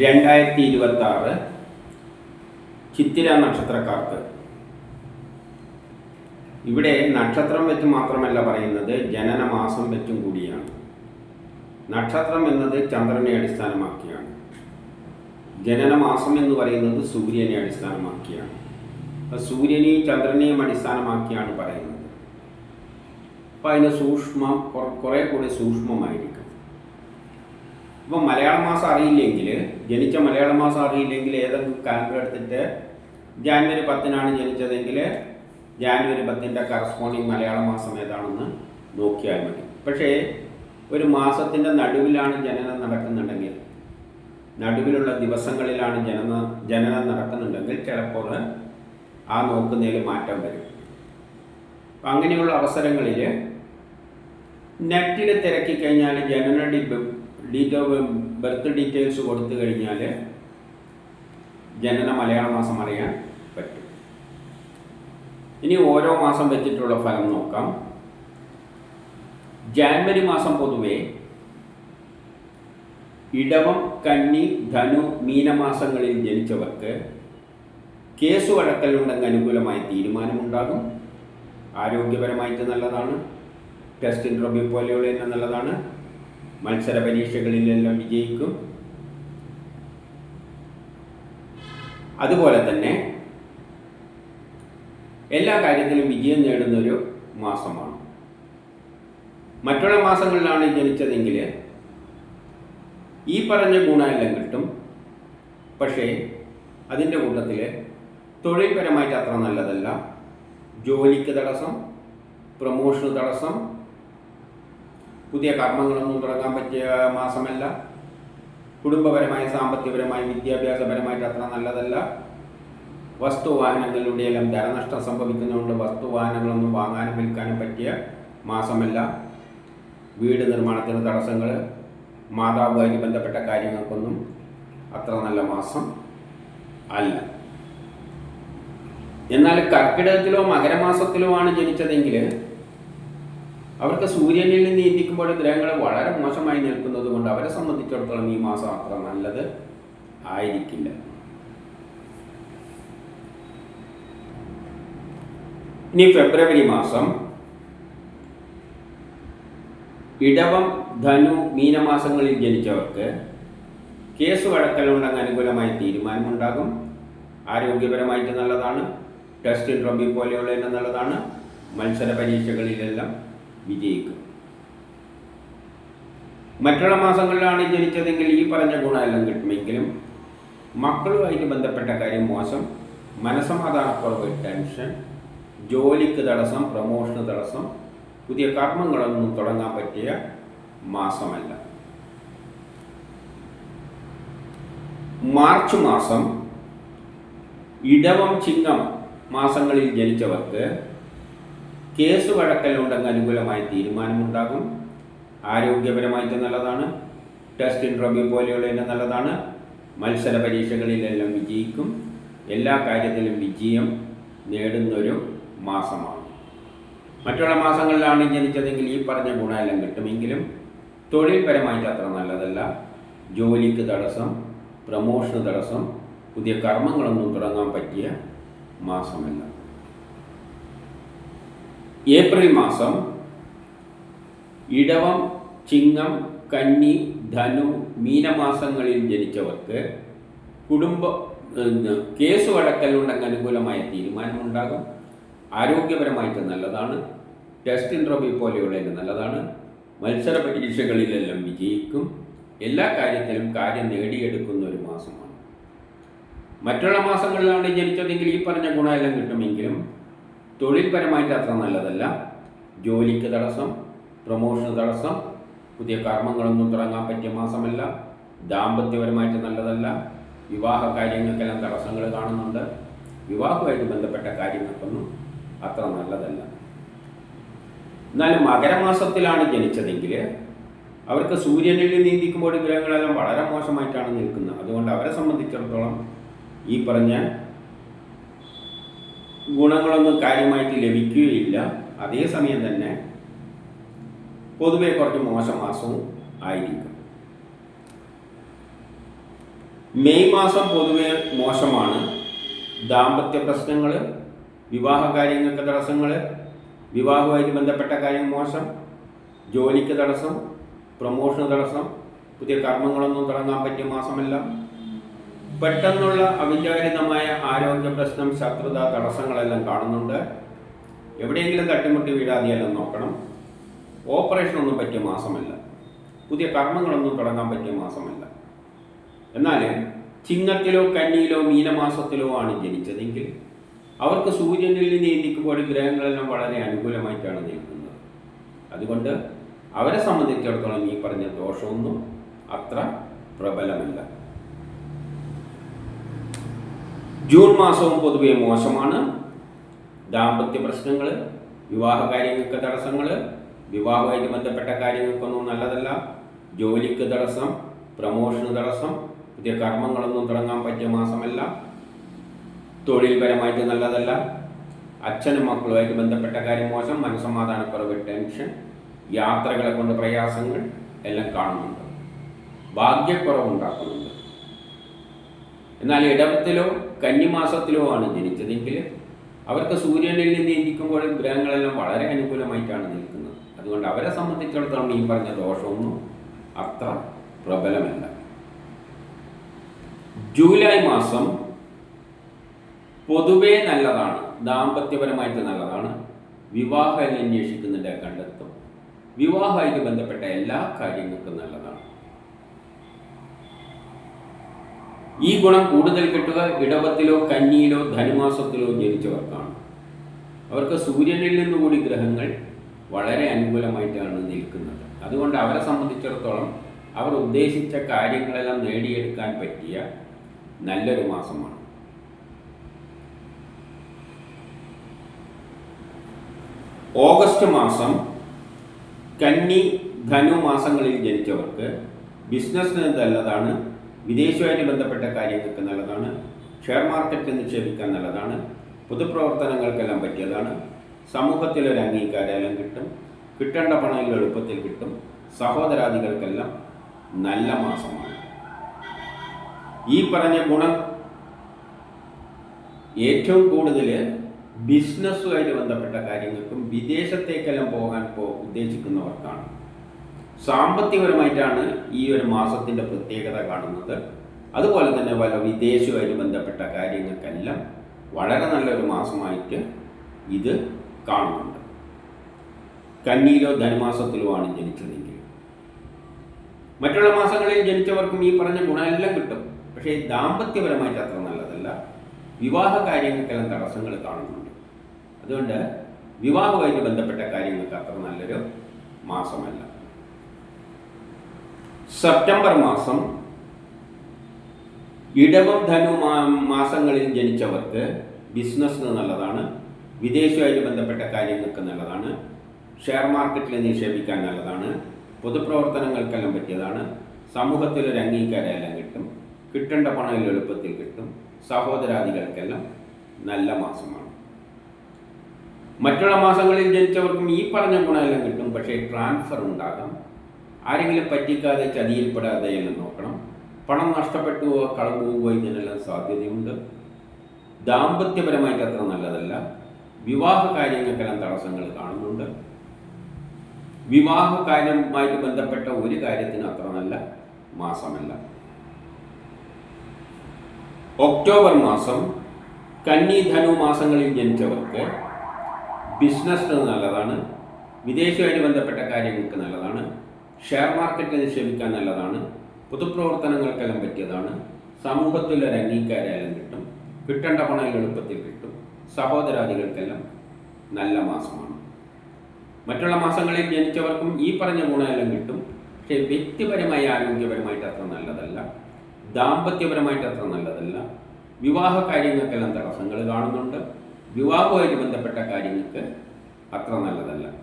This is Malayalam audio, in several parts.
രണ്ടായിരത്തി ഇരുപത്തി ആറ് ചിത്തിര നക്ഷത്രക്കാർക്ക്. ഇവിടെ നക്ഷത്രം വെച്ച് മാത്രമല്ല പറയുന്നത് ജനന മാസം വെച്ചും കൂടിയാണ്. നക്ഷത്രം എന്നത് ചന്ദ്രനെ അടിസ്ഥാനമാക്കിയാണ്. ജനന മാസം എന്ന് പറയുന്നത് സൂര്യനെ അടിസ്ഥാനമാക്കിയാണ്. അപ്പോൾ സൂര്യനെയും ചന്ദ്രനെയും അടിസ്ഥാനമാക്കിയാണ് പറയുന്നത്. അപ്പം അതിന് സൂക്ഷ്മം കുറേ കൂടി സൂക്ഷ്മമായിരിക്കും ഇപ്പം മലയാള മാസം അറിയില്ലെങ്കിൽ ജനിച്ച മലയാള മാസം അറിയില്ലെങ്കിൽ ഏതെങ്കിലും കാലണ്ടർ എടുത്തിട്ട് ജാനുവരി പത്തിനാണ് ജനിച്ചതെങ്കിൽ ജാനുവരി പത്തിന്റെ കറസ്പോണ്ടിങ് മലയാള മാസം ഏതാണെന്ന് നോക്കിയാൽ മതി. പക്ഷേ ഒരു മാസത്തിന്റെ നടുവിലാണ് ജനനം നടക്കുന്നുണ്ടെങ്കിൽ നടുവിലുള്ള ദിവസങ്ങളിലാണ് ജനന ജനനം നടക്കുന്നുണ്ടെങ്കിൽ ചിലപ്പോൾ ആ നോക്കുന്നതിൽ മാറ്റം വരും. അപ്പം അങ്ങനെയുള്ള അവസരങ്ങളിൽ നെറ്റിൽ തിരക്കി കഴിഞ്ഞാൽ ജനന ഡീറ്റോ ബർത്ത് ഡീറ്റെയിൽസ് കൊടുത്തു കഴിഞ്ഞാൽ ജനന മലയാള മാസം അറിയാൻ പറ്റും. ഇനി ഓരോ മാസം വെച്ചിട്ടുള്ള ഫലം നോക്കാം. ജാനുവരി മാസം പൊതുവേ ഇടവം കന്നി ധനു മീനമാസങ്ങളിൽ ജനിച്ചവർക്ക് കേസ് വഴക്കലുണ്ടെങ്കിൽ അനുകൂലമായ തീരുമാനമുണ്ടാകും. ആരോഗ്യപരമായിട്ട് നല്ലതാണ്. ടെസ്റ്റ് ഇൻട്രോബി പോലെയുള്ള നല്ലതാണ്. മത്സര പരീക്ഷകളിലെല്ലാം വിജയിക്കും. അതുപോലെ തന്നെ എല്ലാ കാര്യത്തിലും വിജയം നേടുന്ന ഒരു മാസമാണ്. മറ്റുള്ള മാസങ്ങളിലാണ് ജനിച്ചതെങ്കിൽ ഈ പറഞ്ഞ ഗുണമെല്ലാം കിട്ടും. പക്ഷേ അതിന്റെ കൂട്ടത്തിൽ തൊഴിൽപരമായിട്ട് അത്ര നല്ലതല്ല. ജോലിക്ക് തടസ്സം പ്രൊമോഷന് തടസ്സം പുതിയ കർമ്മങ്ങളൊന്നും തുടങ്ങാൻ പറ്റിയ മാസമല്ല. കുടുംബപരമായി സാമ്പത്തികപരമായി വിദ്യാഭ്യാസപരമായിട്ട് അത്ര നല്ലതല്ല. വസ്തുവാഹനങ്ങളിലൂടെയെല്ലാം ധനനഷ്ടം സംഭവിക്കുന്നതുകൊണ്ട് വസ്തുവാഹനങ്ങളൊന്നും വാങ്ങാനും വിൽക്കാനും പറ്റിയ മാസമല്ല. വീട് നിർമ്മാണത്തിന് തടസ്സങ്ങൾ മാതാവുമായി ബന്ധപ്പെട്ട കാര്യങ്ങൾക്കൊന്നും അത്ര നല്ല മാസം അല്ല. എന്നാൽ കർക്കിടകത്തിലോ മകരമാസത്തിലോ ആണ് ജനിച്ചതെങ്കിൽ അവർക്ക് സൂര്യനിൽ നിന്ന് ഇന്ത്യക്കുമ്പോൾ ഗ്രഹങ്ങൾ വളരെ മോശമായി നിൽക്കുന്നത് കൊണ്ട് അവരെ സംബന്ധിച്ചിടത്തോളം ഈ മാസം അത്ര നല്ലത് ആയിരിക്കില്ല. ഇനി ഫെബ്രുവരി മാസം. ഇടവം ധനു മീനമാസങ്ങളിൽ ജനിച്ചവർക്ക് കേസ് വഴക്കലുണ്ടെങ്കിൽ അനുകൂലമായ തീരുമാനമുണ്ടാകും. ആരോഗ്യപരമായിട്ട് നല്ലതാണ്. ടെസ്റ്റ് ഇൻട്രോബി പോലെയുള്ളതിന് നല്ലതാണ്. മത്സര പരീക്ഷകളിലെല്ലാം വിജയിക്കും. മറ്റുള്ള മാസങ്ങളിലാണ് ജനിച്ചതെങ്കിൽ ഈ പറഞ്ഞ ഗുണമെല്ലാം കിട്ടുമെങ്കിലും മക്കളുമായിട്ട് ബന്ധപ്പെട്ട കാര്യം മോശം. മനസമാധാനക്കുറവ് ടെൻഷൻ. ജോലിക്ക് തടസ്സം പ്രമോഷന് തടസ്സം പുതിയ കർമ്മങ്ങളൊന്നും തുടങ്ങാൻ പറ്റിയ മാസമല്ല. മാർച്ച് മാസം ഇടവം ചിങ്ങം മാസങ്ങളിൽ ജനിച്ചവർക്ക് കേസ് വഴക്കലുണ്ടെന്ന് അനുകൂലമായ തീരുമാനമുണ്ടാകും. ആരോഗ്യപരമായിട്ട് നല്ലതാണ്. ടെസ്റ്റ് ഇൻട്രോബി പോലെയുള്ളതിന് നല്ലതാണ്. മത്സര പരീക്ഷകളിലെല്ലാം വിജയിക്കും. എല്ലാ കാര്യത്തിലും വിജയം നേടുന്നൊരു മാസമാണ്. മറ്റുള്ള മാസങ്ങളിലാണ് ജനിച്ചതെങ്കിൽ ഈ പറഞ്ഞ ഗുണമെല്ലാം കിട്ടുമെങ്കിലും തൊഴിൽപരമായിട്ട് അത്ര നല്ലതല്ല. ജോലിക്ക് തടസ്സം പ്രമോഷന് തടസ്സം പുതിയ കർമ്മങ്ങളൊന്നും തുടങ്ങാൻ പറ്റിയ മാസമല്ല. ഏപ്രിൽ മാസം ഇടവം ചിങ്ങം കന്നി ധനു മീനമാസങ്ങളിൽ ജനിച്ചവർക്ക് കുടുംബ കേസ് വഴക്കലുണ്ടെങ്കിൽ അനുകൂലമായ തീരുമാനമുണ്ടാകും. ആരോഗ്യപരമായിട്ട് നല്ലതാണ്. ടെസ്റ്റ് ഇൻട്രോബി പോലെയുള്ളതിന് നല്ലതാണ്. മത്സര പരീക്ഷകളിലെല്ലാം വിജയിക്കും. എല്ലാ കാര്യത്തിലും കാര്യം നേടിയെടുക്കുന്ന ഒരു മാസമാണ്. മറ്റുള്ള മാസങ്ങളിലാണ് ജനിച്ചതെങ്കിൽ ഈ പറഞ്ഞ ഗുണമെല്ലാം കിട്ടുമെങ്കിലും തൊഴിൽപരമായിട്ട് അത്ര നല്ലതല്ല. ജോലിക്ക് തടസ്സം പ്രൊമോഷന് തടസ്സം പുതിയ കർമ്മങ്ങളൊന്നും തുടങ്ങാൻ പറ്റിയ മാസമല്ല. ദാമ്പത്യപരമായിട്ട് നല്ലതല്ല. വിവാഹ കാര്യങ്ങൾക്കെല്ലാം തടസ്സങ്ങൾ കാണുന്നുണ്ട്. വിവാഹവുമായിട്ട് ബന്ധപ്പെട്ട കാര്യങ്ങൾക്കൊന്നും അത്ര നല്ലതല്ല. എന്നാലും മകരമാസത്തിലാണ് ജനിച്ചതെങ്കിൽ അവർക്ക് സൂര്യനിൽ നീന്തിക്കുമ്പോൾ ഗ്രഹങ്ങളെല്ലാം വളരെ മോശമായിട്ടാണ് നിൽക്കുന്നത്. അതുകൊണ്ട് അവരെ സംബന്ധിച്ചിടത്തോളം ഈ പറഞ്ഞ ഗുണങ്ങളൊന്നും കാര്യമായിട്ട് ലഭിക്കുകയില്ല. അതേസമയം തന്നെ പൊതുവെ കുറച്ച് മോശം മാസവും ആയിരിക്കും. മെയ് മാസം പൊതുവെ മോശമാണ്. ദാമ്പത്യ പ്രശ്നങ്ങൾ വിവാഹ കാര്യങ്ങൾക്ക് തടസ്സങ്ങൾ വിവാഹവുമായിട്ട് ബന്ധപ്പെട്ട കാര്യം മോശം ജോലിക്ക് തടസ്സം പ്രൊമോഷന് തടസ്സം പുതിയ കർമ്മങ്ങളൊന്നും തുടങ്ങാൻ പറ്റിയ മാസമല്ല പെട്ടെന്നുള്ള അവിചാരിതമായ ആരോഗ്യ പ്രശ്നം ശത്രുത തടസ്സങ്ങളെല്ലാം കാണുന്നുണ്ട്. എവിടെയെങ്കിലും തട്ടിമുട്ടി വീഴാതെയെല്ലാം നോക്കണം. ഓപ്പറേഷൻ ഒന്നും പറ്റിയ മാസമല്ല. പുതിയ കർമ്മങ്ങളൊന്നും തുടങ്ങാൻ പറ്റിയ മാസമല്ല. എന്നാൽ ചിങ്ങത്തിലോ കന്നിയിലോ മീനമാസത്തിലോ ആണ് ജനിച്ചതെങ്കിൽ അവർക്ക് സൂര്യനിൽ നിന്ന് നീന്തിക്കുമ്പോൾ ഗ്രഹങ്ങളെല്ലാം വളരെ അനുകൂലമായിട്ടാണ് നിൽക്കുന്നത്. അതുകൊണ്ട് അവരെ സംബന്ധിച്ചിടത്തോളം ഈ പറഞ്ഞ ദോഷമൊന്നും അത്ര പ്രബലമല്ല. ജൂൺ മാസവും പൊതുവെ മോശമാണ്. ദാമ്പത്യ പ്രശ്നങ്ങൾ വിവാഹ കാര്യങ്ങൾക്ക് തടസ്സങ്ങൾ വിവാഹവുമായിട്ട് ബന്ധപ്പെട്ട കാര്യങ്ങൾക്കൊന്നും നല്ലതല്ല. ജോലിക്ക് തടസ്സം പ്രമോഷന് തടസ്സം പുതിയ കർമ്മങ്ങളൊന്നും തുടങ്ങാൻ പറ്റിയ മാസമല്ല. തൊഴിൽപരമായിട്ട് നല്ലതല്ല. അച്ഛനും മക്കളുമായിട്ട് ബന്ധപ്പെട്ട കാര്യം മോശം. മനസ്സമാധാനക്കുറവ് ടെൻഷൻ യാത്രകളെ കൊണ്ട് പ്രയാസങ്ങൾ എല്ലാം കാണുന്നുണ്ട്. ഭാഗ്യക്കുറവുണ്ടാക്കുന്നുണ്ട്. എന്നാൽ ഇടവത്തിലോ കന്നിമാസത്തിലോ ആണ് ജനിച്ചതെങ്കിൽ അവർക്ക് സൂര്യനിൽ നിന്ന് ഇരിക്കുമ്പോൾ ഗ്രഹങ്ങളെല്ലാം വളരെ അനുകൂലമായിട്ടാണ് നിൽക്കുന്നത്. അതുകൊണ്ട് അവരെ സംബന്ധിച്ചിടത്തോളം ഈ പറഞ്ഞ ദോഷമൊന്നും അത്ര പ്രബലമല്ല. ജൂലൈ മാസം പൊതുവേ നല്ലതാണ്. ദാമ്പത്യപരമായിട്ട് നല്ലതാണ്. വിവാഹം അന്വേഷിക്കുന്നുണ്ട് കണ്ടെത്തും. വിവാഹമായിട്ട് ബന്ധപ്പെട്ട എല്ലാ കാര്യങ്ങൾക്കും നല്ലതാണ്. ഈ ഗുണം കൂടുതൽ കിട്ടുക ഇടവത്തിലോ കന്നിയിലോ ധനുമാസത്തിലോ ജനിച്ചവർക്കാണ്. അവർക്ക് സൂര്യനിൽ നിന്നുകൂടി ഗ്രഹങ്ങൾ വളരെ അനുകൂലമായിട്ടാണ് നിൽക്കുന്നത്. അതുകൊണ്ട് അവരെ സംബന്ധിച്ചിടത്തോളം അവർ ഉദ്ദേശിച്ച കാര്യങ്ങളെല്ലാം നേടിയെടുക്കാൻ പറ്റിയ നല്ലൊരു മാസമാണ്. ഓഗസ്റ്റ് മാസം കന്നി ധനു മാസങ്ങളിൽ ജനിച്ചവർക്ക് ബിസിനസ് നല്ലതാണ് വിദേശവുമായിട്ട് ബന്ധപ്പെട്ട കാര്യങ്ങൾക്ക് നല്ലതാണ്. ഷെയർ മാർക്കറ്റിൽ നിക്ഷേപിക്കാൻ നല്ലതാണ്. പൊതുപ്രവർത്തനങ്ങൾക്കെല്ലാം പറ്റിയതാണ്. സമൂഹത്തിലൊരു അംഗീകാരം കിട്ടും. കിട്ടേണ്ട പണം എളുപ്പത്തിൽ കിട്ടും. സഹോദരാദികൾക്കെല്ലാം നല്ല മാസമാണ്. ഈ പറഞ്ഞ ഗുണം ഏറ്റവും കൂടുതൽ ബിസിനസ്സുമായിട്ട് ബന്ധപ്പെട്ട കാര്യങ്ങൾക്കും വിദേശത്തേക്കെല്ലാം പോകാൻ പോ ഉദ്ദേശിക്കുന്നവർക്കാണ്. സാമ്പത്തികപരമായിട്ടാണ് ഈ ഒരു മാസത്തിന്റെ പ്രത്യേകത കാണുന്നത്. അതുപോലെ തന്നെ പല വിദേശവുമായിട്ട് ബന്ധപ്പെട്ട കാര്യങ്ങൾക്കെല്ലാം വളരെ നല്ലൊരു മാസമായിട്ട് ഇത് കാണുന്നുണ്ട്. കന്നിയിലോ ധനുമാസത്തിലോ ആണ് ജനിച്ചതെങ്കിൽ. മറ്റുള്ള മാസങ്ങളിൽ ജനിച്ചവർക്കും ഈ പറഞ്ഞ ഗുണമെല്ലാം കിട്ടും. പക്ഷേ ദാമ്പത്യപരമായിട്ട് അത്ര നല്ലതല്ല. വിവാഹ കാര്യങ്ങൾക്കെല്ലാം തടസ്സങ്ങൾ കാണുന്നുണ്ട്. അതുകൊണ്ട് വിവാഹവുമായിട്ട് ബന്ധപ്പെട്ട കാര്യങ്ങൾക്ക് അത്ര നല്ലൊരു മാസമല്ല. സെപ്റ്റംബർ മാസം ഇടവം ധനു മാസങ്ങളിൽ ജനിച്ചവർക്ക് ബിസിനസ്സിന് നല്ലതാണ് വിദേശവുമായിട്ട് ബന്ധപ്പെട്ട കാര്യങ്ങൾക്ക് നല്ലതാണ് ഷെയർ മാർക്കറ്റിൽ നിക്ഷേപിക്കാൻ നല്ലതാണ് പൊതുപ്രവർത്തനങ്ങൾക്കെല്ലാം പറ്റിയതാണ് സമൂഹത്തിൽ ഒരു അംഗീകാരമെല്ലാം കിട്ടും കിട്ടേണ്ട പണം എളുപ്പത്തിൽ കിട്ടും സഹോദരാദികൾക്കെല്ലാം നല്ല മാസമാണ്. മറ്റുള്ള മാസങ്ങളിൽ ജനിച്ചവർക്കും ഈ പറഞ്ഞ ഗുണമെല്ലാം കിട്ടും പക്ഷേ ട്രാൻസ്ഫർ ഉണ്ടാകാം. ആരെങ്കിലും പറ്റിക്കാതെ ചതിയിൽപ്പെടാതെ എന്ന് നോക്കണം. പണം നഷ്ടപ്പെട്ടുവോ കളം പോവുകയോ ഇതിനെല്ലാം സാധ്യതയുണ്ട്. ദാമ്പത്യപരമായിട്ട് അത്ര നല്ലതല്ല. വിവാഹ കാര്യങ്ങൾക്കെല്ലാം തടസ്സങ്ങൾ കാണുന്നുണ്ട്. വിവാഹ കാര്യവുമായിട്ട് ബന്ധപ്പെട്ട ഒരു കാര്യത്തിന് അത്ര നല്ല മാസമല്ല. ഒക്ടോബർ മാസം കന്നി ധനു മാസങ്ങളിൽ ജനിച്ചവർക്ക് ബിസിനസ് നല്ലതാണ്. വിദേശമായിട്ട് ബന്ധപ്പെട്ട കാര്യങ്ങൾക്ക് നല്ലതാണ്. ഷെയർ മാർക്കറ്റിൽ നിക്ഷേപിക്കാൻ നല്ലതാണ്. പൊതുപ്രവർത്തനങ്ങൾക്കെല്ലാം പറ്റിയതാണ്. സമൂഹത്തിൽ ഒരു അംഗീകാരം കിട്ടും. കിട്ടേണ്ട പണം എളുപ്പത്തിൽ കിട്ടും. സഹോദരാദികൾക്കെല്ലാം നല്ല മാസമാണ്. മറ്റുള്ള മാസങ്ങളിൽ ജനിച്ചവർക്കും ഈ പറഞ്ഞ ഗുണമെല്ലാം കിട്ടും. പക്ഷേ വ്യക്തിപരമായി ആരോഗ്യപരമായിട്ട് അത്ര നല്ലതല്ല. ദാമ്പത്യപരമായിട്ട് അത്ര നല്ലതല്ല. വിവാഹ കാര്യങ്ങൾക്കെല്ലാം തടസ്സങ്ങൾ കാണുന്നുണ്ട്. വിവാഹവുമായിട്ട് ബന്ധപ്പെട്ട കാര്യങ്ങൾക്ക് അത്ര നല്ലതല്ല.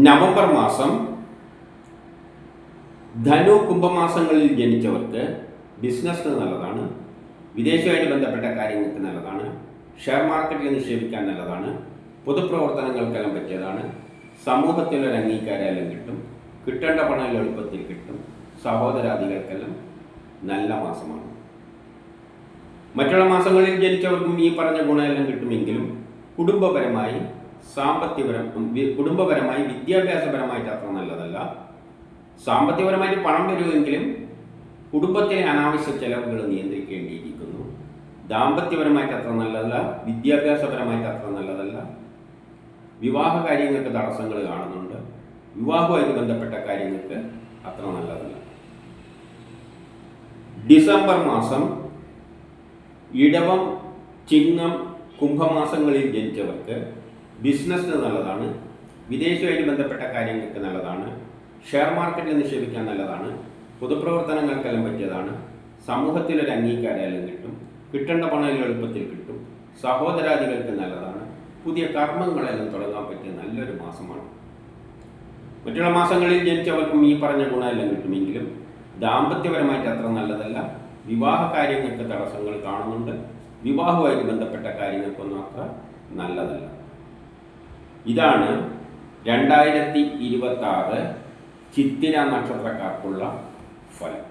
നവംബർ മാസം ധനു കുംഭമാസങ്ങളിൽ ജനിച്ചവർക്ക് ബിസിനസ്സിന് നല്ലതാണ് വിദേശവുമായിട്ട് ബന്ധപ്പെട്ട കാര്യങ്ങൾക്ക് നല്ലതാണ് ഷെയർ മാർക്കറ്റിൽ നിക്ഷേപിക്കാൻ നല്ലതാണ് പൊതുപ്രവർത്തനങ്ങൾക്കെല്ലാം പറ്റിയതാണ് സമൂഹത്തിലൊരു അംഗീകാരമെല്ലാം കിട്ടും കിട്ടേണ്ട പണം എളുപ്പത്തിൽ കിട്ടും സഹോദരാദികൾക്കെല്ലാം നല്ല മാസമാണ്. മറ്റുള്ള മാസങ്ങളിൽ ജനിച്ചവർക്കും ഈ പറഞ്ഞ ഗുണമെല്ലാം കിട്ടുമെങ്കിലും കുടുംബപരമായി സാമ്പത്തികപരം കുടുംബപരമായി വിദ്യാഭ്യാസപരമായിട്ട് അത്ര നല്ലതല്ല. സാമ്പത്തികപരമായിട്ട് പണം വരുമെങ്കിലും കുടുംബത്തിലെ അനാവശ്യ ചെലവുകൾ നിയന്ത്രിക്കേണ്ടിയിരിക്കുന്നു. ദാമ്പത്യപരമായിട്ട് അത്ര നല്ലതല്ല. വിദ്യാഭ്യാസപരമായിട്ട് അത്ര നല്ലതല്ല. വിവാഹ കാര്യങ്ങൾക്ക് തടസ്സങ്ങൾ കാണുന്നുണ്ട്. വിവാഹവുമായിട്ട് ബന്ധപ്പെട്ട കാര്യങ്ങൾക്ക് അത്ര നല്ലതല്ല. ഡിസംബർ മാസം ഇടവം ചിങ്ങം കുംഭമാസങ്ങളിൽ ജനിച്ചവർക്ക് ബിസിനസ്സിന് നല്ലതാണ് വിദേശവുമായിട്ട് ബന്ധപ്പെട്ട കാര്യങ്ങൾക്ക് നല്ലതാണ് ഷെയർ മാർക്കറ്റിൽ നിക്ഷേപിക്കാൻ നല്ലതാണ് പൊതുപ്രവർത്തനങ്ങൾക്കെല്ലാം പറ്റിയതാണ് സമൂഹത്തിലൊരു അംഗീകാരമെല്ലാം കിട്ടും കിട്ടേണ്ട പണം എളുപ്പത്തിൽ കിട്ടും സഹോദരാദികൾക്ക് നല്ലതാണ് പുതിയ കർമ്മങ്ങളെല്ലാം തുടങ്ങാൻ പറ്റിയ നല്ലൊരു മാസമാണ്. മറ്റുള്ള മാസങ്ങളിൽ ജനിച്ചവർക്കും ഈ പറഞ്ഞ ഗുണമെല്ലാം കിട്ടുമെങ്കിലും ദാമ്പത്യപരമായിട്ട് അത്ര നല്ലതല്ല. വിവാഹ കാര്യങ്ങൾക്ക് തടസ്സങ്ങൾ കാണുന്നുണ്ട്. വിവാഹവുമായിട്ട് ബന്ധപ്പെട്ട കാര്യങ്ങൾക്കൊന്നും അത്ര നല്ലതല്ല. ഇതാണ് രണ്ടായിരത്തി ഇരുപത്തി ആറ് ചിത്തിര നക്ഷത്രക്കാർക്കുള്ള ഫലം.